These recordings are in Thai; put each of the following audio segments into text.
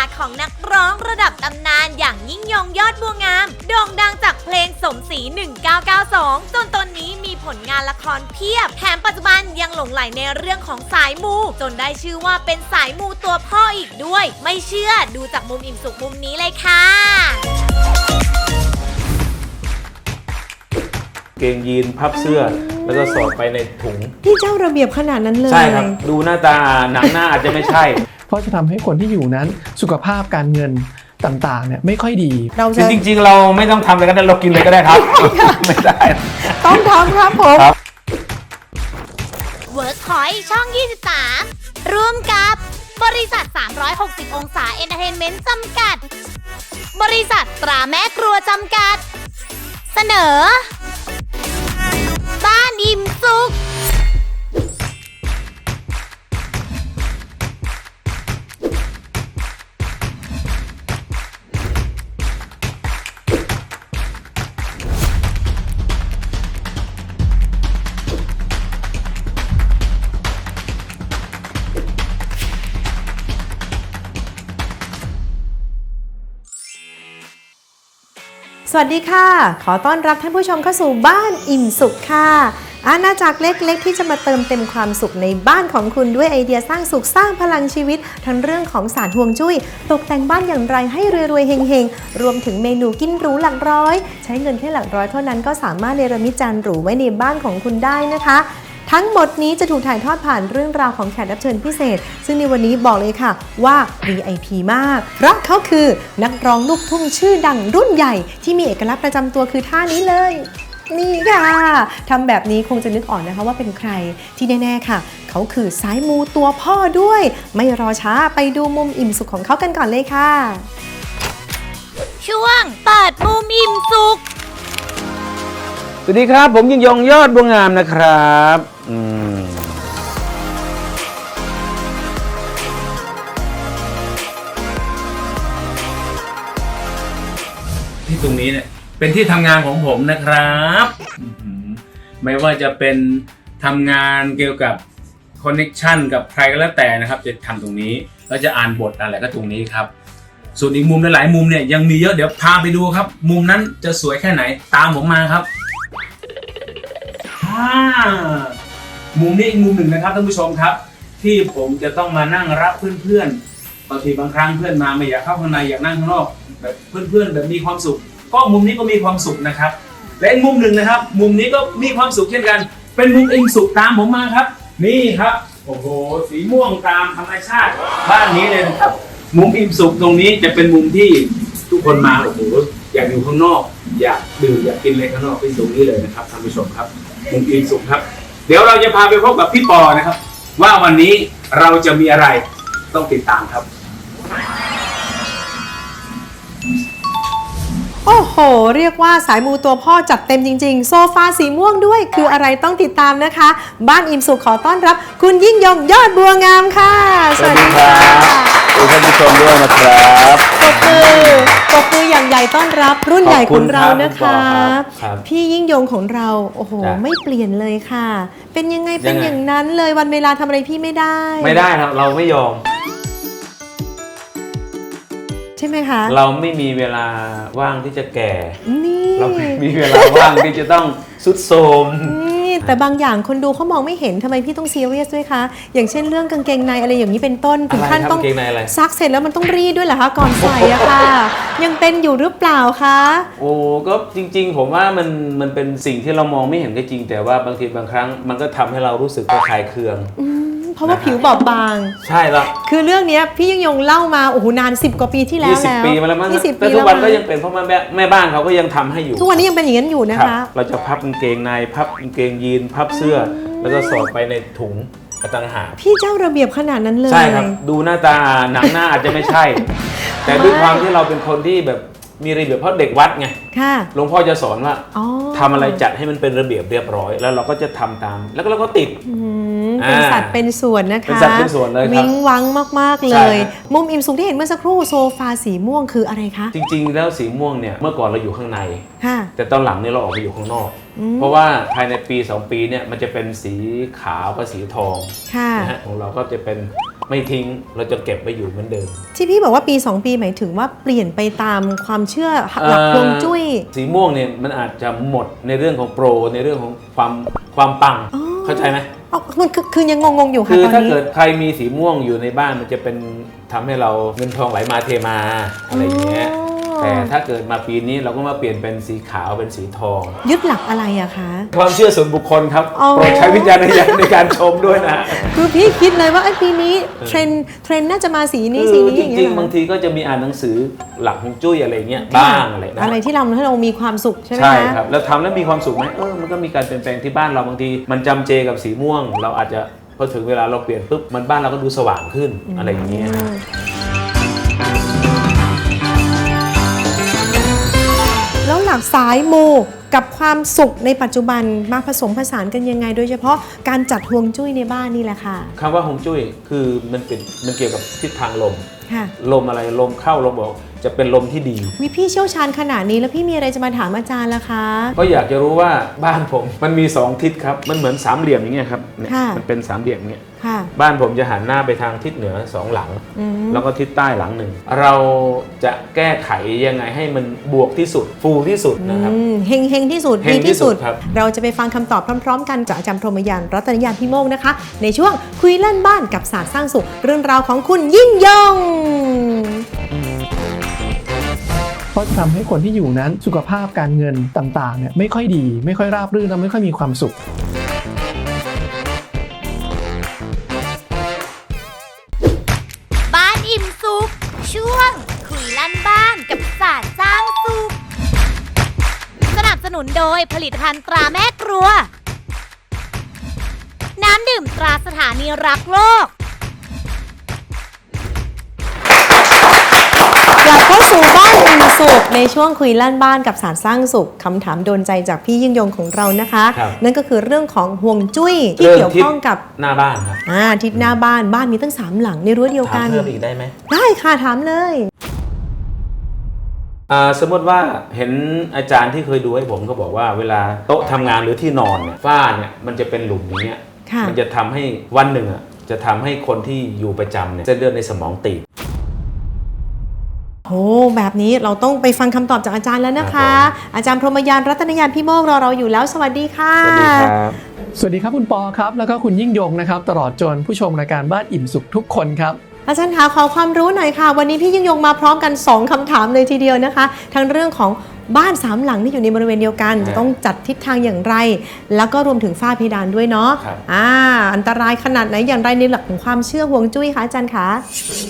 าของนักร้องระดับตำนานอย่างยิ่งยงยอดบัวงาม โด่งดังจากเพลงสมศรี 1992 จนตอนนี้มีผลงานละครเพียบ แถมปัจจุบันยังหลงไหลในเรื่องของสายมู จนได้ชื่อว่าเป็นสายมูตัวพ่ออีกด้วย ไม่เชื่อดูจากมุมอิ่มสุขมุมนี้เลยค่ะเกงยีนพับเสื้อ แล้วก็สอดไปในถุงพี่เจ้าระเบียบขนาดนั้นเลย ใช่ครับ ดูหน้าตาหนังหน้าอาจจะไม่ใช่ เพราะจะทำให้คนที่อยู่นั้นสุขภาพการเงินต่างๆเนี่ยไม่ค่อยดีเราคืจะอจริง ๆ เราไม่ต้องทำอะไรก็ได้เรากินเลยก็ได้ครับ ไม่ได้ ต้องทำครับผมครับ Workpoint ช่อง 23 ร่วมกับบริษัท 360 องศาเอนเตอร์เทนเมนต์จำกัด บริษัทตราแม่ครัวจำกัด เสนอบ้าน อิ่มสุขสวัสดีค่ะ ขอต้อนรับท่านผู้ชมเข้าสู่บ้านอิ่มสุขค่ะ อาณาจักรเล็กๆ ที่จะมาเติมเต็มความสุขในบ้านของคุณด้วยไอเดียสร้างสุขสร้างพลังชีวิต ทั้งเรื่องของสารห่วงจุ้ย ตกแต่งบ้านอย่างไรให้รวยๆเฮงๆ รวมถึงเมนูกินหรูหลักร้อย ใช้เงินแค่หลักร้อยเท่านั้นก็สามารถเนรมิตจานหรูไว้ในบ้านของคุณได้นะคะทั้งหมดนี้จะถูกถ่ายทอดผ่านเรื่องราวของแขกรับเชิญพิเศษ ซึ่งในวันนี้บอกเลยค่ะว่า VIP มาก เพราะเขาคือนักร้องลูกทุ่งชื่อดังรุ่นใหญ่ที่มีเอกลักษณ์ประจำตัวคือท่านี้เลย นี่ค่ะทำแบบนี้คงจะนึกออกนะคะว่าเป็นใครที่แน่ๆค่ะ เขาคือสายมูตัวพ่อด้วย ไม่รอช้าไปดูมุมอิ่มสุขของเขากันก่อนเลยค่ะ ช่วงเปิดมุมอิ่มสุข สวัสดีครับ ผมยิ่งยงยอดบัวงามนะครับอืมที่ตรงนี้เนี่ย เป็นที่ทำงานของผมนะครับอื้อหือไม่ว่าจะเป็นทำงานเกี่ยวกับคอนเน็ชันกับใครก็แล้วแต่นะครับ จะทำตรงนี้แล้วจะอ่านบทอะไรก็ตรงนี้ครับ ส่วนอีกมุมหลายๆมุมเนี่ยยังมีเยอะเดี๋ยวพาไปดูครับ มุมนั้นจะสวยแค่ไหนตามผมมาครับอ่ามุมนี้อีกมุมหนึ่งนะครับท่านผู้ชมครับ ที่ผมจะต้องมานั่งรับเพื่อนๆบางทีบางครั้งเพื่อนมาไม่อยากเข้าข้างในอยากนั่งข้างนอกแบบเพื่อนๆแบบมีความสุข ก็มุมนี้ก็มีความสุขนะครับ และมุมหนึ่งนะครับ มุมนี้ก็มีความสุขเช่นกัน เป็นมุมอิงสุขตามผมมาครับ นี่ครับโอ้โหสีม่วงตามธรรมชาติบ้านนี้เลยนะครับ มุมอิมสุขตรงนี้จะเป็นมุมที่ทุกคนมาโอ้โหอยากอยู่ข้างนอก อยากดื่มอยากกินอะไรข้างนอกเป็นตรงนี้เลยนะครับท่านผู้ชมครับ มุมอิมสุขครับ เดี๋ยวเราจะพาไปพบกับพี่ปอนะครับ ว่าวันนี้เราจะมีอะไรต้องติดตามครับ โอ้โห เรียกว่าสายมูตัวพ่อจัดเต็มจริง ๆ โซฟาสีม่วงด้วย คืออะไรต้องติดตามนะคะ บ้านอิ่มสุขขอต้อนรับ คุณยิ่งยงยอดบัวงามค่ะ สวัสดีครับสวัสดีท่านผู้ชมด้วยนะครับปรบมือปรบมืออย่างใหญ่ต้อนรับ รุ่นใหญ่ของเรานะขอบคะคุณครับ พี่ยิ่งยงของเรา โอ้โห จ้ะ ไม่เปลี่ยนเลยค่ะ เป็นยังไงเป็นยังไงอย่างนั้นเลยวันเวลาทำอะไรพี่ไม่ได้ ไม่ได้ครับเราไม่ยอม ใช่ไหมคะ เราไม่มีเวลาว่างที่จะแก่ นี่ เราไม่มีเวลาว่างที่จะต้องสุดโทรมนี่แต่บางอย่างคนดูเขามองไม่เห็นทำไมพี่ต้องซีเรียสด้วยคะ อย่างเช่นเรื่องกางเกงในอะไรอย่างนี้เป็นต้นถึงขั้นอะไรครับต้องกางเกงในอะไรซักเสร็จแล้วมันต้องรีดด้วยเหรอคะก่อนใส่อะค่ะ ยังเป็นอยู่หรือเปล่าคะ โอ้ก็จริง ๆ ผมว่ามันมันเป็นสิ่งที่เรามองไม่เห็นก็จริง แต่ว่าบางทีบางครั้งมันก็ทำให้เรารู้สึกว่าคลายเคืองอืมเพราะว่าผิวบอบบาง ใช่แล้วคือเรื่องเนี้ยพี่ยังยงเล่ามาโอ้โหนาน 10 กว่าปีที่แล้วยี่สิบแล้วปีมาแล้วมั้งยี่สิบแต่ปีทุกวันแล้ก็มั้ยังเป็นเพราะแม่แม่บ้านเขาก็ยังทำให้อยู่ ทุกวันนี้ยังเป็นอย่างนั้นอยู่นะครัคะเราจะพับกางเกงในพับกางเกงยีน พับเสื้อ แล้วก็สอดไปในถุงกระตังหากพี่เจ้าระเบียบขนาดนั้นเลย ใช่ครับ ดูหน้าตาหนังหน้าอาจจะไม่ใช่ แต่ด้วยความที่เราเป็นคนที่แบบมีระเบียบเพราะเด็กวัดไงค่ะหลวงพ่อจะสอนว่าอ๋อทำอะไรจัดให้มันเป็นระเบียบเรียบร้อย แล้วเราก็จะทำตาม แล้วก็เราก็ติดอืม เป็นอ่าสัตว์เป็นส่วนนะคะเป็นสัตว์เป็นส่วนเลยครับวิงวังมากๆเลใช่ยครับมุมอิ่มสุขที่เห็นเมื่อสักครู่โซฟาสีม่วงคืออะไรคะ จริง ๆ แล้วสีม่วงเนี่ยเมื่อก่อนเราอยู่ข้างในค่ะแต่ตอนหลังเนี่ยเราออกไปอยู่ข้างนอกอืมเพราะว่าภายในปี 2 ปีเนี่ยมันจะเป็นสีขาวกับสีทองค่ะนะฮะของเราก็จะเป็นไม่ทิ้งเราจะเก็บไว้อยู่เหมือนเดิม ที่พี่บอกว่าปี 2 ปีหมายถึงว่าเปลี่ยนไปตามความเชื่อหลักฮวงจุ้ย สีม่วงเนี่ยมันอาจจะหมดในเรื่องของโปรในเรื่องของความความปังอ๋อเข้าใจไหม อ๋อมันคือคือยังงงๆอยู่ค่ะคือตอนถ้านี้ เกิดใครมีสีม่วงอยู่ในบ้านมันจะเป็นทำให้เราเงินทองไหลมาเทมาอะไรอย่างเงี้ย อ๋อ แต่ถ้าเกิดมาปีนี้เราก็มาเปลี่ยนเป็นสีขาวเป็นสีทอง ยึดหลักอะไรอะคะ ความเชื่อส่วนบุคคลครับอ๋อโปรดใช้วิจารณญาณในการชมด้วยนะ คือพี่คิดเลยว่าไอ้ยปีนี้เทรนด์เทรนด์น่าจะมาสีนี้คืสีอนี้จอย่างเงี้ริยงเหรๆอบางทีก็จะมีอ่านหนังสือหลักของจุ้ยอะไรเงี้ยบ้างอะไรนะอะไรที่เราให้เรามีความสุขใช่ไหมใช่คะครับแล้วทำแล้วมีความสุขไหมเออมันก็มีการเปลี่ยนแปลงที่บ้านเราบางทีมันจำเจกับสีม่วง เราอาจจะพอถึงเวลาเราเปลี่ยนปุ๊บมันบ้านเราก็ดูสว่างขึ้นอะไรอย่างเงี้ย สายมูกับความสุขในปัจจุบันมาผสมผสานกันยังไง โดยเฉพาะการจัดฮวงจุ้ยในบ้านนี่แหละค่ะ คำว่าฮวงจุ้ยคือมันเป็นมันเกี่ยวกับทิศทางลม ค่ะ ลมอะไรลมเข้าลมออกจะเป็นลมที่ดี วิพี่เชี่ยวชาญขนาดนี้แล้วพี่มีอะไรจะมาถามอาจารย์ล่ะคะ ก็อยากจะรู้ว่าบ้านผมมันมีสองทิศครับ มันเหมือนสามเหลี่ยมอย่างเงี้ยครับเนี่ยค่ะ มันเป็นสามเหลี่ยมอย่างเงี้ย ค่ะ บ้านผมจะหันหน้าไปทางทิศเหนือสองหลัง อืม แล้วก็ทิศใต้หลังหนึ่ง เราจะแก้ไขยังไงให้มันบวกที่สุด ฟูที่สุดนะครับ อืมเฮงเฮงที่สุดเฮดีงที่ที่สุสุดด ครับ เราจะไปฟังคำตอบพร้อม ๆ กันจากอาจารย์พรหมยานรัตนยานพี่โมกนะคะ ในช่วงคุยเล่นบ้านกับศาสตร์สร้างสุข เรื่องราวของคุณยิ่งยง เพราะจะทำให้คนที่อยู่นั้นสุขภาพการเงินต่างๆเนี่ยไม่ค่อยดี ไม่ค่อยราบรื่นและไม่ค่อยมีความสุขบ้านอิ่มสุขช่วง คุยลั่นบ้านกับศาสตร์สร้างสุขสนับสนุนโดยผลิตภัณฑ์ตราแม่ครัว น้ำดื่มตราสถานีรักโลก กลับเข้าสู่บ้านอิ่มสุขในช่วงคุยลั่นบ้านกับสารสร้างสุขคำถามโดนใจจากพี่ยิ่งยงของเรานะคะ ครับ นั่นก็คือเรื่องของห่วงจุ้ยที่เรื่องเกี่ยวทิศข้องกับหน้าบ้านครับอ่าทิศหน้าบ้านบ้านมีตั้งสามหลังในรั้วเดียวถากัมนเพิ่มอีกได้ไหมได้ค่ะถามเลย อ่าสมมติว่าเห็นอาจารย์ที่เคยดูให้ผมก็บอกว่าเวลาโต๊ะทำงานหรือที่นอนเนี่ยฝ้าเนี่ยมันจะเป็นหลุมอย่างเงี้ยค่ะ มันจะทำให้วันหนึ่งอะจะทำให้คนที่อยู่ประจำเนี่ยเส้นเลือดในสมองตีบ โอ้แบบนี้เราต้องไปฟังคำตอบจากอาจารย์แล้วนะคะครับอาจารย์พรหมยานรัตนยานพี่โมกรอเราอยู่แล้ว สวัสดีค่ะ สวัสดีครับสวัสดีครับคุณปอครับ แล้วก็คุณยิ่งยงนะครับ ตลอดจนผู้ชมรายการบ้านอิ่มสุขทุกคนครับอาจารย์คะขอความรู้หน่อยค่ะ วันนี้พี่ยิ่งยงมาพร้อมกัน 2คำถามเลยทีเดียวนะคะ ทั้งเรื่องของ บ้านสามหลังที่อยู่ในบริเวณเดียวกันครับจะต้องจัดทิศทางอย่างไร แล้วก็รวมถึงฝ้าเพดานด้วยเนาะครับอ่าอันตรายขนาดไหนอย่างไรในหลักของความเชื่อห่วงจุ้ยคะอาจารย์คะ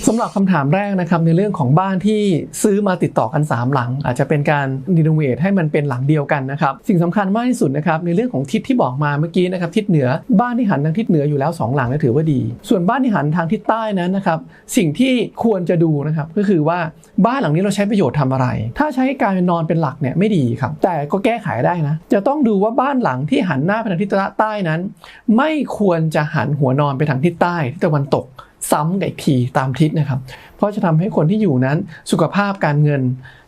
สำหรับคำถามแรกนะครับในเรื่องของบ้านที่ซื้อมาติดต่อกัน 3 หลัง อาจจะเป็นการรีโนเวทให้มันเป็นหลังเดียวกันนะครับสิ่งสำคัญมากที่สุดนะครับในเรื่องของทิศที่บอกมาเมื่อกี้นะครับทิศเหนือบ้านที่หันทางทิศเหนืออยู่แล้ว 2 หลังเนี่ยถือว่าดี ส่วนบ้านที่หันทางทิศใต้นั้นนะครับสิ่งที่ควรจะดูนะครับก็คือว่าบ้านหลังนี้เราใช้ประโยชน์ทำอะไร ถ้าใช้การนอนเป็นหลักเนี่ยไม่ดีครับ แต่ก็แก้ไขได้นะ จะต้องดูว่าบ้านหลังที่หันหน้าไปทางทิศใต้นั้น ไม่ควรจะหันหัวนอนไปทางทิศใต้ทิศตะวันตกซ้ำกับอีกทีตามทิศนะครับ เพราะจะทำให้คนที่อยู่นั้นสุขภาพการเงิน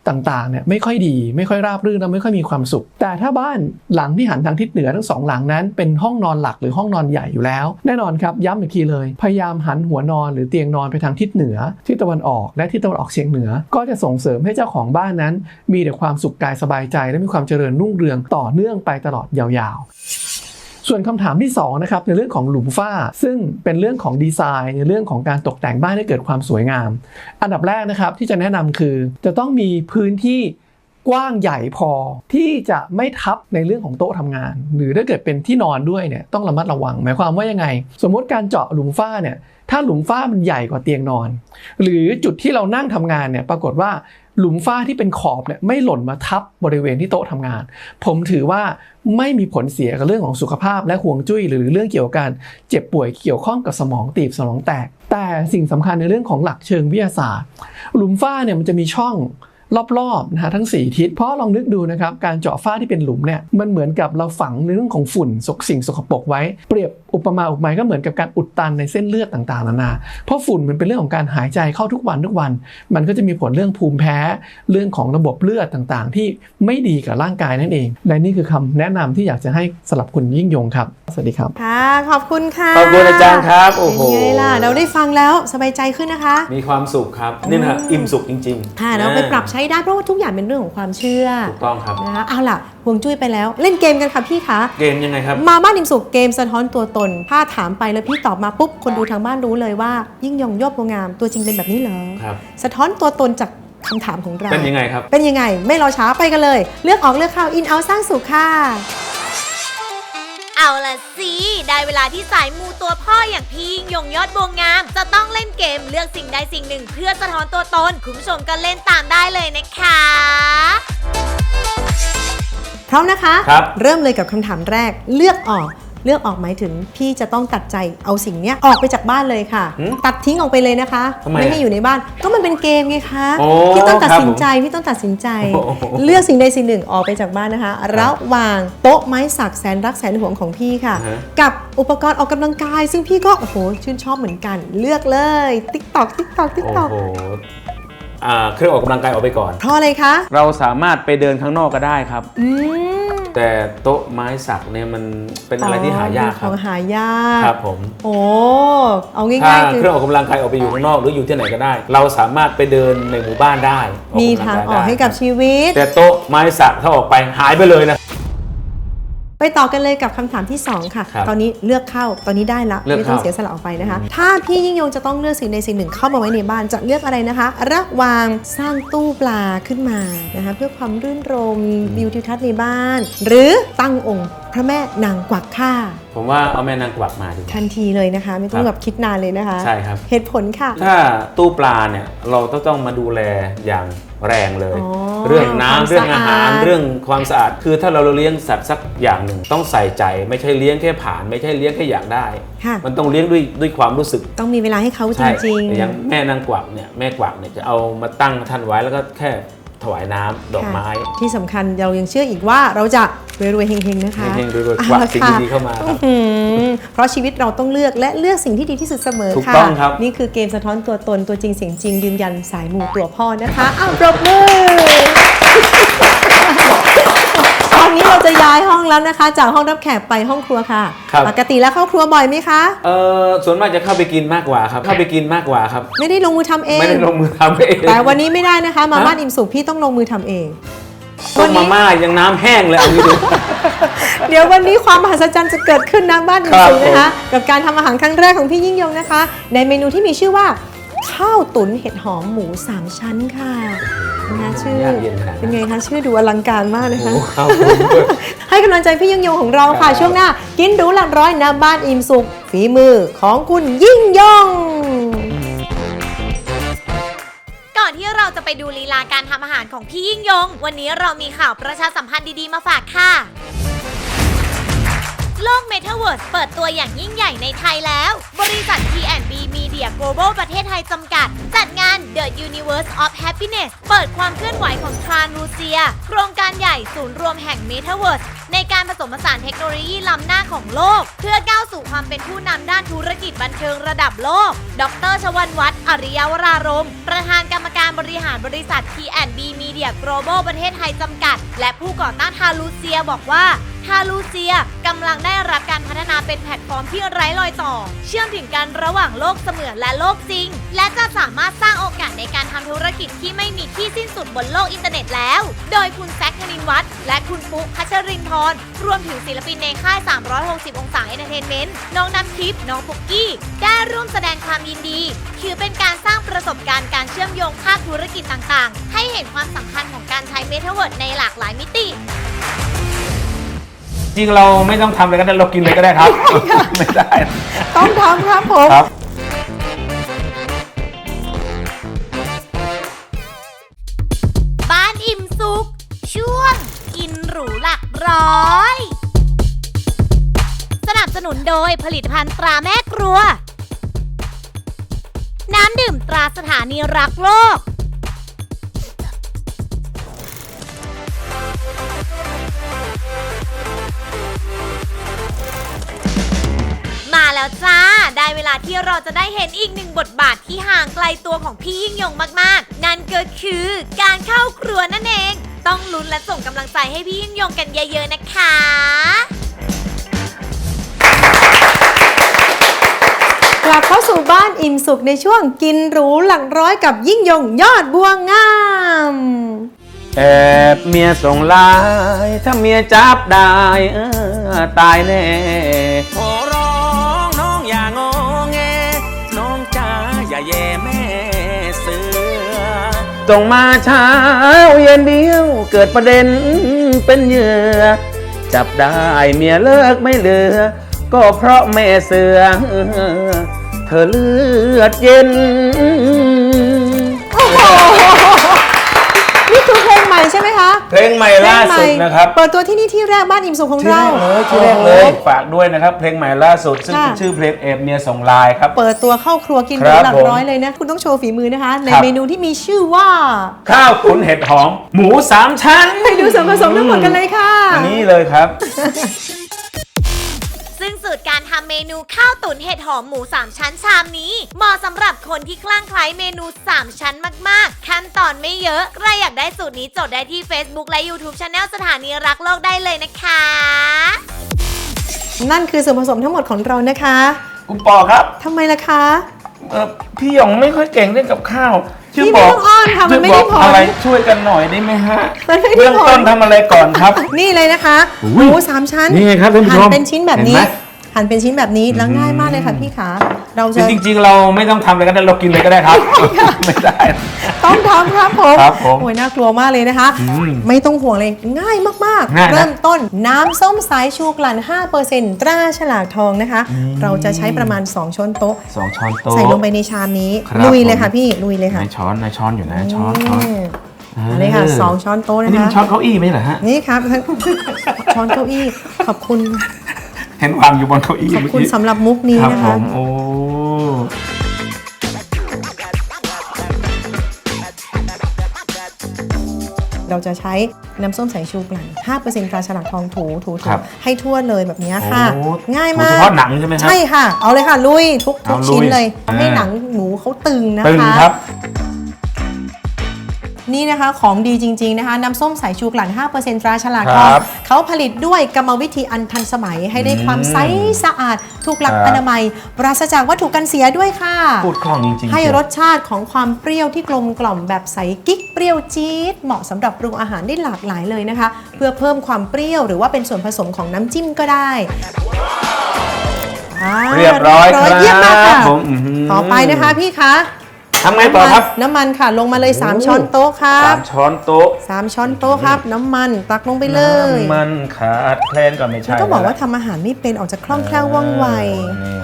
ต่างๆเนี่ยไม่ค่อยดีไม่ค่อยราบรื่นและไม่ค่อยมีความสุข แต่ถ้าบ้านหลังที่หันทางทิศเหนือทั้งสองหลังนั้น เป็นห้องนอนหลักหรือห้องนอนใหญ่อยู่แล้ว แน่นอนครับย้ำอีกทีเลย พยายามหันหัวนอนหรือเตียงนอนไปทางทิศเหนือทิศตะวันออกและทิศตะวันออกเฉียงเหนือ ก็จะส่งเสริมให้เจ้าของบ้านนั้น มีแต่ความสุขกายสบายใจ และมีความเจริญรุ่งเรืองต่อเนื่องไปตลอดยาวๆ ส่วนคำถามที่2นะครับในเรื่องของหลุมฝ้า ซึ่งเป็นเรื่องของดีไซน์ ในเรื่องของการตกแต่งบ้านให้เกิดความสวยงาม อันดับแรกนะครับที่จะแนะนำคือจะต้องมีพื้นที่ กว้างใหญ่พอที่จะไม่ทับในเรื่องของโต๊ะทำงาน หรือถ้าเกิดเป็นที่นอนด้วยเนี่ยต้องระมัดระวัง หมายความว่ายังไง สมมติการเจาะหลุมฝ้าเนี่ยถ้าหลุมฝ้ามันใหญ่กว่าเตียงนอน หรือจุดที่เรานั่งทำงานเนี่ยปรากฏว่าหลุมฝ้าที่เป็นขอบเนี่ยไม่หล่นมาทับบริเวณที่โต๊ะทำงาน ผมถือว่าไม่มีผลเสียกับเรื่องของสุขภาพและห่วงจุ้ย หรือเรื่องเกี่ยวกับการเจ็บป่วยเกี่ยวข้องกับสมองตีบสมองแตก แต่สิ่งสำคัญในเรื่องของหลักเชิงวิทยาศาสตร์ หลุมฝ้าเนี่ยมันจะมีช่อง รอบๆนะฮะทั้ง 4 ทิศ เพราะลองนึกดูนะครับการเจาะฝ้าที่เป็นหลุมเนี่ยมันเหมือนกับเราฝังเรื่องของฝุ่นสกสิ่งสกปรกไว้ เปรียบ อุปมาอุปไมยก็เหมือนกับการอุดตันในเส้นเลือดต่างๆนานา เพราะฝุ่นมันเป็นเรื่องของการหายใจเข้าทุกวันทุกวัน มันก็จะมีผลเรื่องภูมิแพ้เรื่องของระบบเลือดต่างๆ ที่ไม่ดีกับร่างกายนั่นเอง และนี่คือคำแนะนำที่อยากจะให้สำหรับคุณยิ่งยงครับ สวัสดีครับ ค่ะ ขอบคุณค่ะ ขอบคุณอาจารย์ครับ โอ้โหเป็นไงล่ะ เราได้ฟังแล้วสบายใจขึ้นนะคะ มีความสุขครับ นี่นะอิ่มสุขจริง ๆ ค่ะ เราไปปรับใช้ได้เพราะว่าทุกอย่างเป็นเรื่องของความเชื่อ ถูกต้องครับ นะคะ เอาล่ะฮวงจุ้ยไปแล้ว เล่นเกมกันค่ะพี่คะเกมยังไงครับ มาบ้านอิมสุกเกมสะท้อนตัวตน ถ้าถามไปแล้วพี่ตอบมาปุ๊บคนดูทางบ้านรู้เลยว่า ยิ่งยงยอดบัวงามตัวจริงเป็นแบบนี้เหรอครับสะท้อนตัวตนจากคำถามของเราเป็นยังไงครับ เป็นยังไง ไม่รอช้าไปกันเลย เลือกออกเลือกเข้าอินเอาสร้างสุขค่ะเอาละสิ ได้เวลาที่สายมูตัวพ่ออย่างพี่ยิ่งยงยอดบวงงาม จะต้องเล่นเกมเลือกสิ่งใดสิ่งหนึ่ง เพื่อสะท้อนตัวตน คุณผู้ชมก็เล่นตามได้เลยนะคะ พร้อมนะคะครับ เริ่มเลยกับคำถามแรกเลือกออก เลือกออกหมายถึงพี่จะต้องตัดใจเอาสิ่งเนี้ยออกไปจากบ้านเลยค่ะ หืมตัดทิ้งออกไปเลยนะคะทำไมไม่ให้อยู่ในบ้านก็มันเป็นเกมไงคะโอ้พี่ต้องตัดครับสินใจพี่ต้องตัดสินใจ โอ้โห เลือกสิ่งใดสิ่งหนึ่งออกไปจากบ้านนะคะ ระหว่างโต๊ะไม้สักแสนรักแสนหวงของพี่ค่ะ อ่าฮะ กับอุปกรณ์ออกกำลังกาย ซึ่งพี่ก็โอ้โหชื่นชอบเหมือนกัน เลือกเลย ติ๊กตอกติ๊กตอกติ๊กโอ้ตอก โห อ่าเครื่องออกกำลังกายออกไปก่อน เพราะอะไรคะ เราสามารถไปเดินข้างนอกก็ได้ครับ อืมแต่โต๊ะไม้สักเนี่ยมันเป็นอะไรที่หายากขครัอบ งหายากครับผม โอ้เอาถ้าง่ายๆคือเครื่องออกกำลังกายออกไปอยู่ข้างนอกหรืออยู่ที่ไหนก็ได้ เราสามารถไปเดินในหมู่บ้านได้ออกมีกำลัทางกยออกได้ให้กับชีวิต แต่โต๊ะไม้สักถ้าออกไปหายไปเลยนะ ไปต่อกันเลยกับคำถามที่ 2 ค่ะครับตอนนี้เลือกเข้า ตอนนี้ได้ละเลือกไม่ต้องเข้าเสียสละออกไปนะคะ ถ้าพี่ยิ่งยงจะต้องเลือกสิ่งใดสิ่งหนึ่งเข้ามาไว้ในบ้าน จะเลือกอะไรนะคะ ระหวางสร้างตู้ปลาขึ้นมานะคะ เพื่อความรื่นรมวิวทิวทัศน์ในบ้าน หรือตั้งองค์พระแม่นางกวักค่า ผมว่าเอาแม่นางกวักมาดีกว่าทันทีเลยนะคะ ไม่ต้องครับแบบคิดนานเลยนะคะ ใช่ครับ เหตุผลค่ะ ถ้าตู้ปลาเนี่ยเราต้องต้องมาดูแลอย่าง แรงเลย อ๋อเรื่องน้ำความเรื่องอาหารสะอาด เรื่องความสะอาดคือถ้าเราเลี้ยงสัตว์สักอย่างหนึ่งต้องใส่ใจ ไม่ใช่เลี้ยงแค่ผ่าน ไม่ใช่เลี้ยงแค่อยากได้ ค่ะ มันต้องเลี้ยงด้วยด้วยความรู้สึก ต้องมีเวลาให้เขาจใช่ริง อย่างแม่นางกวักเนี่ยแม่กวักเนี่ยจะเอามาตั้งท่านไว้แล้วก็แค่ ถวายน้ำดอกไม้ค่ะที่สำคัญเรายังเชื่ออีกว่าเราจะรวยๆเฮงๆนะคะเฮงๆรวยๆกวักเอละสิ่งค่ะดีๆเข้ามาครับ อื้อหือเพราะชีวิตเราต้องเลือกและเลือกสิ่งที่ดีที่สุดเสมอถูกค่ะต้องครับ นี่คือเกมสะท้อนตัวตนตัวจริงเสียงจริงยืนยันสายมูตัวพ่อนะคะอ้าวปรบมือ ย้ายห้องแล้วนะคะ จากห้องรับแขกไปห้องครัวค่ะ ครับ ปกติแล้วเข้าครัวบ่อยไหมคะ เออส่วนมากจะเข้าไปกินมากกว่าครับ เข้าไปกินมากกว่าครับ ไม่ได้ลงมือทำเอง ไม่ได้ลงมือทำเอง แต่วันนี้ไม่ได้นะคะ มาฮะ บ้านอิ่มสุขพี่ต้องลงมือทำเอง ต้มมาม่ายังน้ำแห้งเลยเอางี้ดู เดี๋ยววันนี้ความมหัศจรรย์จะเกิดขึ้นนะบ้านอิ่มสุขครับผมนะคะ กับการทำอาหารครั้งแรกของพี่ยิ่งยงนะคะ ในเมนูที่มีชื่อว่า ข้าวตุ๋นเห็ดหอมหมูสามชั้นค่ะนะคะชื่อ ยากเย็นขนาดนั้น เป็นไงคะชื่อดูอลังการมากนะคะโอ้ครับผมให้กำลังใจพี่ยิ่งยงของเราค่ะ ครับ ช่วงหน้า กินดูหลักร้อยนะบ้านอิ่มสุข ฝีมือของคุณยิ่งยง ก่อนที่เราจะไปดูลีลาการทำอาหารของพี่ยิ่งยง วันนี้เรามีข่าวประชาสัมพันธ์ดีๆมาฝากค่ะ โลก Metaverse เปิดตัวอย่างยิ่งใหญ่ในไทยแล้ว บริษัท T&B Media Global ประเทศไทยจำกัด จัดงาน The Universe of Happiness เปิดความเคลื่อนไหวของทรานรูเซีย โครงการใหญ่ศูนย์รวมแห่ง Metaverse ในการผสมผสานเทคโนโลยีล้ำหน้าของโลก เพื่อก้าวสู่ความเป็นผู้นำด้านธุรกิจบันเทิงระดับโลก ดรชวันวัฒน์อริยวรารม ประธานกรรมการบริหารบริษัท T&B Media Global ประเทศไทยจำกัด และผู้ก่อตั้งทารูเซียบอกว่าทาลูเซียกำลังได้รับการพัฒนาเป็นแพลตฟอร์มที่ไร้รอยต่อ เชื่อมถึงกันระหว่างโลกเสมือนและโลกจริง และจะสามารถสร้างโอกาสในการทำธุรกิจที่ไม่มีที่สิ้นสุดบนโลกอินเทอร์เน็ตแล้ว โดยคุณแซค วัฒน์และคุณปุ๊กพัชรินทร์รวมถึงศิลปินในค่าย 360 องศาเอนเตอร์เทนเมนต์น้องน้ำทิพย์น้องปุกกี้ ได้ร่วมแสดงความยินดี ถือเป็นการสร้างประสบการณ์การเชื่อมโยงภาคธุรกิจต่างๆ ให้เห็นความสำคัญของการใช้เมตาเวิร์ดในหลากหลายมิติจริงเราไม่ต้องทำอะไรก็ได้เรากินเลยก็ได้ครับ ไม่ได้ ต้องทำครับผม ครับบ้ โดยผลิตภัณฑ์ตราแม่ครัว น้ำดื่มตราสถานีรักโลก มาแล้วจ้า ได้เวลาที่เราจะได้เห็นอีกหนึ่งบทบาทที่ห่างไกลตัวของพี่ยิ่งยงมากๆ นั่นก็คือการเข้าครัวนั่นเอง ต้องลุ้นและส่งกำลังใจให้พี่ยิ่งยงกันเยอะๆนะคะ ลับเข้าสู่บ้านอิ่มสุขในช่วงกินหรูหลักร้อยกับยิ่งยงยอดบัวงาม แอบเมียส่งไลาย ถ้าเมียจับได้เออตายแน่ขอร้องน้องอย่างอแง น้องจ้าอย่าแย่แม่เสือส่งมาเช้าเย็นเดียว เกิดประเด็นเป็นเหยื่อ จับได้เมียเลิกไม่เหลือ ก็เพราะแม่เสือเธอเลือดเย็น โอ้โห นี่คือเพลงใหม่ใช่ไหมคะเพลงใหม่ล่าสุดนะครับเปิดตัวที่นี่ที่แรกบ้านอิ่มสุขของที่แรเรากเลยที่แรกเลย ฝากด้วยนะครับ เพลงใหม่ล่าสุด ซึ่งค่ะเป็นชื่อเพลงเอบเมียส่งไลน์ครับ เปิดตัวเข้าครัวกินหครัรูบหลักผมร้อยเลยนะ คุณต้องโชว์ฝีมือนะคะ ในครับ เมนูที่มีชื่อว่า ข้าวขุนเห็ดหอม หมูสามชั้นไปดูส่วนผสมทั้งหมดกันเลยค่ะ อันนี้เลยครับ ซึ่งสูตรการทำเมนูข้าวตุ๋นเห็ดหอมหมู 3 ชั้นชามนี้ เหมาะสำหรับคนที่คลั่งไคล้เมนู 3 ชั้นมากๆ ขั้นตอนไม่เยอะ ใครอยากได้สูตรนี้จดได้ที่ Facebook และ YouTube Channel สถานีรักโลกได้เลยนะคะ นั่นคือส่วนผสมทั้งหมดของเรานะคะ คุณปอครับ ทำไมล่ะคะ เอ่อพี่หยองไม่ค่อยเก่งเรื่องกับข้าวช่วยพี่บไม่อกต้องอ้อนค่ะมันไม่ได้ช่วยบอกผลอะไรช่วยกันหน่อยได้ไหมฮะมันไม่ได้เบื้องผลต้นทำอะไรก่อนครับ นี่เลยนะคะอุ้หยมูสามชั้นนี่ไงครับท่านผู้ชมหั่นเป็นชิ้นแบบนี้ เห็นไหม หั่นเป็นชิ้นแบบนี้แล้วง่ายมากเลยค่ะพี่ขาเราจะ จริงๆ เราไม่ต้องทำอะไรก็ได้เรากินเลยก็ได้ครับ ไม่ได้ ต้องทำครับผมครับผมโอ้ยน่ากลัวมากเลยนะคะ อืมไม่ต้องห่วงเลยง่ายมากง่ายๆ นะเริ่มต้นน้ำส้มสายชูกลั่น 5%ตราฉลากทองนะคะเราจะใช้ประมาณ 2 ช้อนโต๊ะ สองช้อนโต๊ะ ใส่ลงไปในชามนี้ ครับลุยเลยผมค่ะพี่ ลุยเลยค่ะในช้อนในช้อนอยู่นะช้อนช้อนมอันนี้ค่ะสองช้อนโต๊ะอันนะนี้มัคะ นช้อนเก้าอี้ไหมเหรอฮะ นี่ครับ ช้อนเก้าอี้ ขอบคุณ เห็นวางอยู่บนเก้าอี้ขอบเมื่อคุณกี้สำหรับมุกนี้ครับนะผคะ มโอ้ เราจะใช้น้ำส้มสายชูกลั่น5%ตราฉลากทองถูถูถูให้ทั่วเลยแบบนี้ค่ะ โอ้ง่ายถูมาเฉก พาะหนังใช่ไหมครับ ใช่ค่ะ เอาเลยค่ะ ลุยทุกทุกเอาลุยชิ้นเลยทำให้อ่า หนังหมูเขาตึงนะตึงคะ ครับ นี่นะคะของดีจริง ๆนะคะน้ำส้มสายชูกลั่น 5%ตราฉลากทคองรับเขาผลิตด้วยกรรมวิธีอันทันสมัยให้ได้ความอืมใสสะอาด ถูกหลักครับ อนามัย ปราศจากวัตถุกันเสียด้วยค่ะ พูดคล่องจริงๆให้เชียวรสชาติของความเปรี้ยวที่กลมกล่อมแบบใสกิ๊กเปรี้ยวจี๊ดเหมาะสำหรับปรุงอาหารได้หลากหลายเลยนะคะ เพื่อเพิ่มความเปรี้ยวหรือว่าเป็นส่วนผสมของน้ำจิ้มก็ได้าเรียบร้อยครับเยี่ยมมากค่ะผมอื้อหือต่อไปนะคะพี่คะ ทำไงต่อครับ น้ำมันค่ะลงมาเลยโอ้3ช้อนโต๊ะครัสาบ มช้อนโต๊ะ3 ช้อนโต๊ะครับ น้ำมันตักลงไปเลยน้ำมันขาดแคลนก็ไม่ใช่แล้วก็บอกว่าแล้ทำอาหารไม่เป็นออกจากคล่องแคล่วว่องไว นี่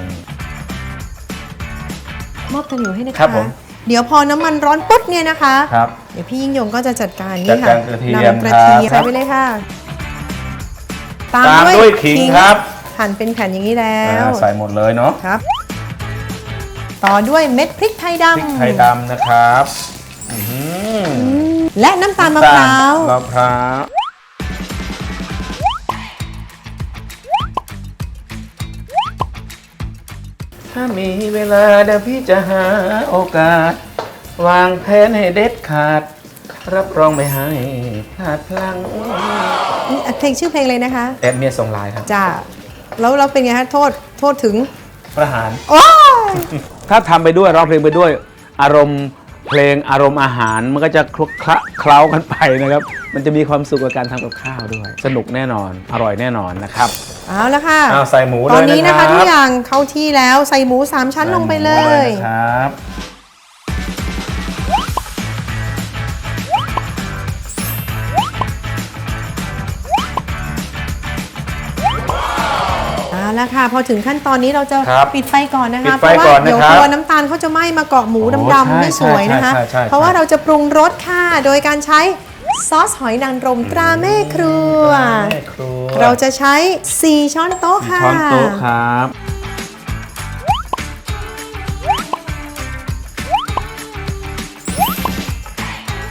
มอบตะหลิวให้นะครัคะบผม เดี๋ยวพอน้ำมันร้อนปุ๊บเนี่ยนะคะ ครับ เดี๋ยวพี่ยิ่งยงก็จะจัดการจันี่ดค่ะการกระเทียมนำกระเทียมครับใส่ไปเลยค่ะตามด้วยขิงครับ หั่นเป็นแผ่นอย่างนี้แล้วอ่าใส่หมดเลยเนาะครับ ต่อด้วยเม็ดพริกไทยดพริกไทยดำนะครับอื้อหือำและน้ำตาลมะพร้าว มะพร้าวถ้ามีเวลาเดี๋ยวพี่จะหาโอกาส วางแผนให้เด็ดขาด รับรองไม่ให้พลาดพลั้งนี่เพลงชื่อเพลงเลยนะคะ แอดเมียส่งไลน์ครับ จ้าแล้วเราเป็นไงฮะ โทษ โทษถึง ประหารโอ้ยถ้าทำไปด้วยร้องเพลงไปด้วย อารมณ์เพลงอารมณ์อาหารมันก็จะคลุกคละเคล้ากันไปนะครับ มันจะมีความสุขกับการทำกับข้าวด้วย สนุกแน่นอนอร่อยแน่นอนนะครับ เอาละค่ะเอาใส่หมูตอนเลยนี้นะนะครัคะบ ทุกอย่างเข้าที่แล้วใส่หมูสามชั้นลงไปเลใส่หมูย นะครับ ละค่ะ พอถึงขั้นตอนนี้เราจะครับปิดไฟก่อนนะคะปิดเพไฟราะว่าก่อนนะครับเดี๋ยวกลัวน้ำตาลเขาจะไหม้มาเกาะหมูโอ้ดำๆไม่สวยนะคะ ใช่ใช่ใช่ใช่ เพราะว่าเราจะปรุงรสค่ะ โดยการใช้ซอสหอยนางรมตราแม่ครัว แม่ครัวเราจะใช้ 4 ช้อนโต๊ะค่ะ ช้อนโต๊ะครับ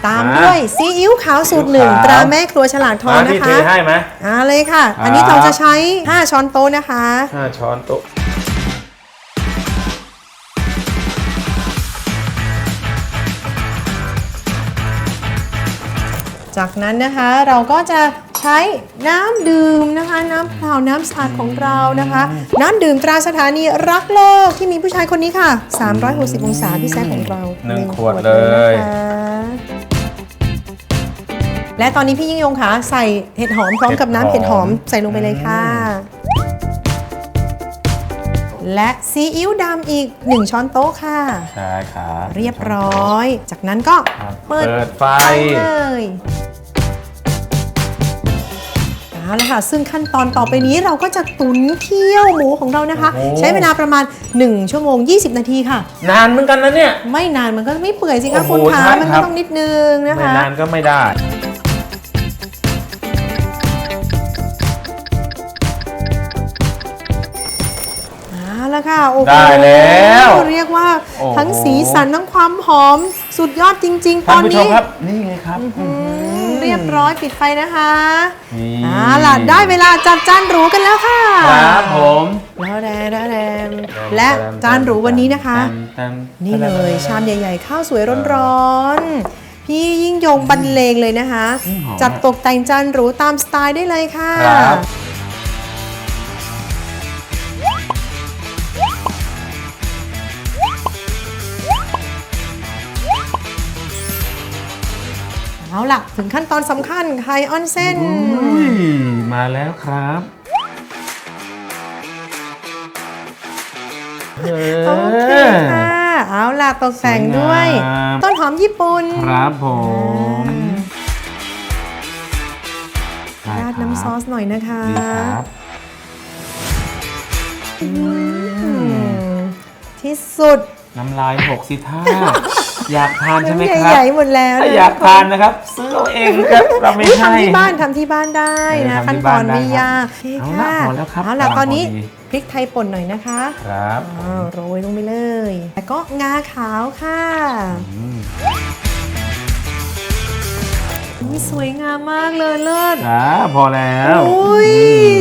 ตามด้วยซีอิ๊วขาวสูตรหนึ่งตราแม่ครัวฉลากทองนะคะพี่เทให้ไหมอ่าเลยค่ะ อันนี้เราจะใช้ 5 ช้อนโต๊ะนะคะ 5 ช้อนโต๊ะจากนั้นนะคะเราก็จะใช้น้ำดื่มนะคะน้ำเปล่าน้ำสะอาดของเรานะคะ น้ำดื่มตราสถานีรักโลกที่มีผู้ชายคนนี้ค่ะ 360 องศาพี่แซคของเราหนึ่งขวดเลย และตอนนี้พี่ยิ่งยงคะใส่เห็ดหอมพร้อมกับน้ำเห็เห็ดดหหออมมใส่ลงไปเลยค่ะ และซีอิ๊วดำอีก 1 ช้อนโต๊ะค่ะ ใช่ครับเรียบร้อย จากนั้นก็ครับเปิดเปิดไฟไปเลยเอาละค่ะ ซึ่งขั้นตอนต่อไปนี้เราก็จะตุ๋นเคี่ยวหมูของเรานะคะโอ้โหใช้เวลาประมาณ 1 ชั่วโมง 20 นาทีค่ะ นานเหมือนกันนะเนี่ย ไม่นานมันก็ไม่เปื่อยสิคะโอ้โหคุณคะใช่มันครัก็บต้องนิดนึงนะไม่คะนานก็ไม่ได้ ค่ะโอ้โหได้แล้วเรียกว่าโอ้โห ทั้งสีสันทั้งความหอมสุดยอดจริง ๆ ตท่าอนนผู้ชมนี้ครับนี่ไงครับ อืมเรียบร้อยปิดไฟนะคะนี่ เอาล่ะได้เวลาจัดจานหรูกันแล้วค่ะครับผมแล้วแดงแล้วแดงและจานหรูวันนี้นะคะ แต้มนี่เลยชามใหญ่ ๆ ข้าวสวยร้อนๆพี่ยิ่งยงบรรเลงเลยนะคะ อืมหอมจัดตกแต่งจานหรูตามสไตล์ได้เลยค่ะ ครับ ล่ะ ถึงขั้นตอนสำคัญไข่ออนเส้นอุ้ยมาแล้วครับโอเคค่ะเอาล่ะตกแต่งด้วยสวยงามต้นหอมญี่ปุ่นครับผมราดน้ำซอสหน่อยนะคะดีครับอืมที่สุด น้ำลายหกสิท่า อยากทานใช่ไหมน้ำครับ ใหญ่ๆหมดแล้วถ้านะอยากทานนะครับ ซื้อเอาเองครับเราไม่อุ๊ยให้ ทำที่บ้านทำที่บ้านได้นะ เออทำขั้นที่ตบ้าอนนได้ไม่ยากครับโอเคค่ะเอาละพอแล้วครับเอาล่ะกำลังตอนนี้พอดี พริกไทยป่นหน่อยนะคะครับอ้าวโรยลงไปเลย แล้วก็งาขาวค่ะ อืม นี่สวยงามมากเลยเลิศครับพอแล้วอุ้ย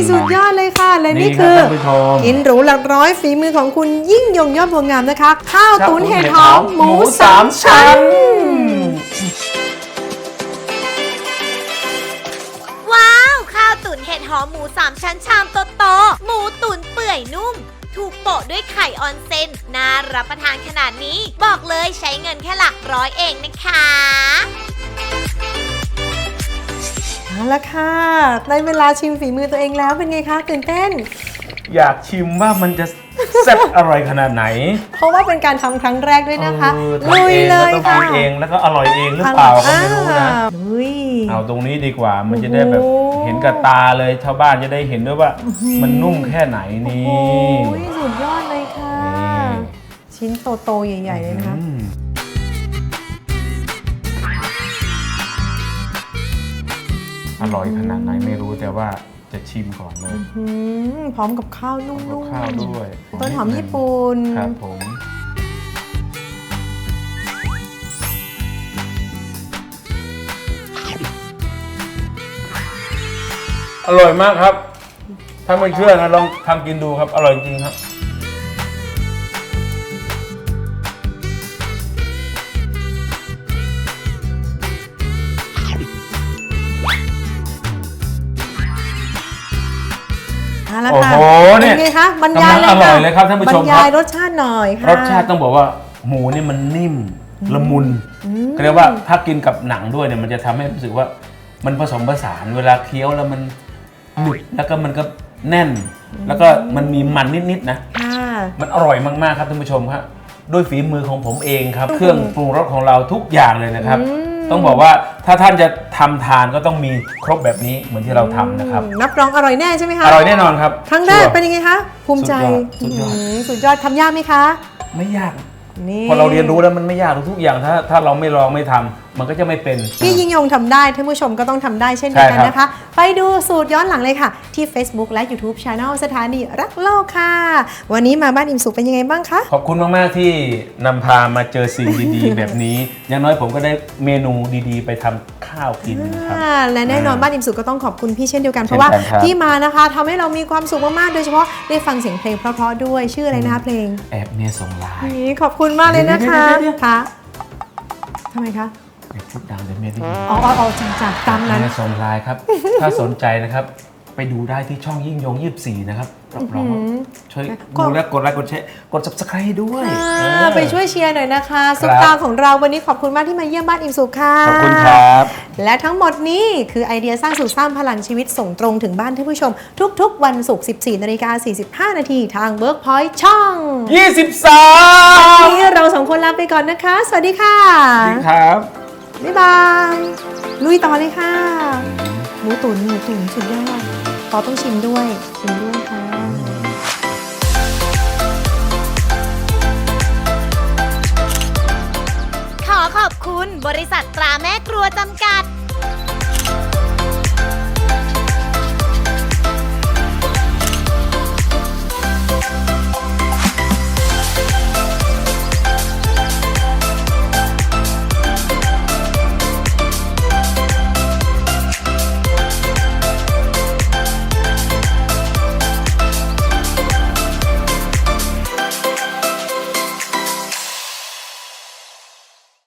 มสุดยอดเลยค่ะ และนี่นี่คือครับท่านผู้ชม กินหรูหลักร้อยฝีมือของคุณยิ่งยงยอดบัวงามนะคะ ข้าวตุ๋นเห็ดหอมหมูสามชั้น ว้าว ข้าวตุ๋นเห็ดหอมหมูสามชั้นชามโตๆหมูตุ๋นเปื่อยนุ่ม ถูกโปะด้วยไข่ออนเซนน่ารับประทานขนาดนี้ บอกเลยใช้เงินแค่หลักร้อยเองนะคะ เอาละค่ะได้เวลาชิมฝีมือตัวเองแล้วเป็นไงคะตื่นเต้น อยากชิมว่ามันจะแซ่บอร่อยขนาดไหนเพราะว่าเป็นการทำครั้งแรกด้วยนะคะเออลุทำยเองเลแล้วยต้องค่ะทำเองแล้วก็อร่อยเองหรือเปล่าก็ไม่รู้นะ อ่าลุย เอาตรงนี้ดีกว่ามันจะได้แบบโอ้โห เห็นกับตาเลยชาวบ้านจะได้เห็นด้วยว่า มันนุ่มแค่ไหนนี่ โอ้ยสุดยอดเลยค่ะ นี่ ชิ้นโตๆใหญ่ ๆ เลยนะคะอืม ร่อยขนาดไหนไม่รู้แต่ว่าจะชิมก่อนเลยอืมพร้อมกับข้าวนุ่กับมๆข้าวด้วยต้นหอมญี่ปุ่นครับผมอร่อยมากครับ ถ้าไม่เชื่อนะลองทำกินดูครับ อร่อยจริงครับ เอาละโอ้ค่ะโหเนี่ยเป็นไงคะบรรยายเลยกำลังอร่ค่ะอยเลยครับท่านผู้ชมบรรยายครับรสชาติหน่อยค่ะรสชาติต้องบอกว่าหมูนี่มันนิ่มละมุนอืมก็เรียกว่าถ้ากินกับหนังด้วยเนี่ยมันจะทำให้รู้สึกว่ามันผสมผสานเวลาเคี้ยวแล้วมันหนึบแล้วก็มันก็แน่น แล้วก็มันมีมันนิดๆนะค่ะมันอร่อยมากๆครับท่านผู้ชมครับด้วยฝีมือของผมเองครับ เครื่องปรุงรสของเราทุกอย่างเลยนะครับอืม ต้องบอกว่าถ้าท่านจะทำทานก็ต้องมีครบแบบนี้เหมือนที่เราทำนะครับอืมรับรองอร่อยแน่ใช่ไหมคะ อร่อยแน่นอนครับครั้งแรกชัวเป็นยังไงคะภูมิใจสุดยอดสุดยอดอืมสุดยอดทำยากไหมคะ ไม่ยากนี่พอเราเรียนรู้แล้วมันไม่ยากทุกๆอย่างถ้าถ้าเราไม่ลองไม่ทำ มันก็จะไม่เป็นพี่ยิ่งยงทำได้ท่านผู้ชมก็ต้องทำได้เช่นเดียวกันใช่ครับนะคะ ไปดูสูตรย้อนหลังเลยค่ะ ที่ Facebook และ YouTube Channel สถานีรักโลกค่ะ วันนี้มาบ้านอิ่มสุขเป็นยังไงบ้างคะ ขอบคุณมาก ๆ ที่นำพามาเจอสิ่งดี ๆ แบบนี้ อย่างน้อยผมก็ได้เมนูดีๆ ไปทำข้าวกินครับอ่าและแน่นอนอ่าบ้านอิ่มสุขก็ต้องขอบคุณพี่เช่นเดียวกันเพเช่นราะว่ากันครับที่มานะคะทำให้เรามีความสุขมาก ๆ โดยเฉพาะได้ฟังเสียงเพลงเพราะ ๆ ด้วยชื่ออะไรนะคะเพลงแอบเมียส่งไลน์นี่ขอบคุณมากเลยนะคะเดี๋ยวๆๆๆค่ะทำไมคะ อย่าพูดดังเดี๋ยวเมียได้ยินอ๋ออ๋ออ๋อจังจังตามนั้นเมียส่งไลน์ครับ ถ้าสนใจนะครับ ไปดูได้ที่ช่องยิ่งยงยี่สี่นะครับรับรองว่าอื้อหือช่วยก็ดูแล้วกดไลค์กดแชร์กด subscribe ให้ด้วยอ่าเออไปช่วยเชียร์หน่อยนะคะครับซุปตาของเราวันนี้ขอบคุณมากที่มาเยี่ยมบ้านอิ่มสุขค่ะขอบคุณครับ และทั้งหมดนี้คือไอเดียสร้างสุขสร้างพลังชีวิตส่งตรงถึงบ้านท่านผู้ชม ทุกๆ วันศุกร์ 14นาฬิกา45 นาทีทาง Workpoint ช่อง 23วันนี้เราสองคนลาไปก่อนนะคะ สวัสดีค่ะครับ บ๊ายบาย ลุยต่อเลยค่ะ หมูตุ๋นหมูตุ๋นสุดยอดปอต้องชิมด้วยชิมด้วยค่ะขอขอบคุณบริษัทตราแม่ครัวจำกัด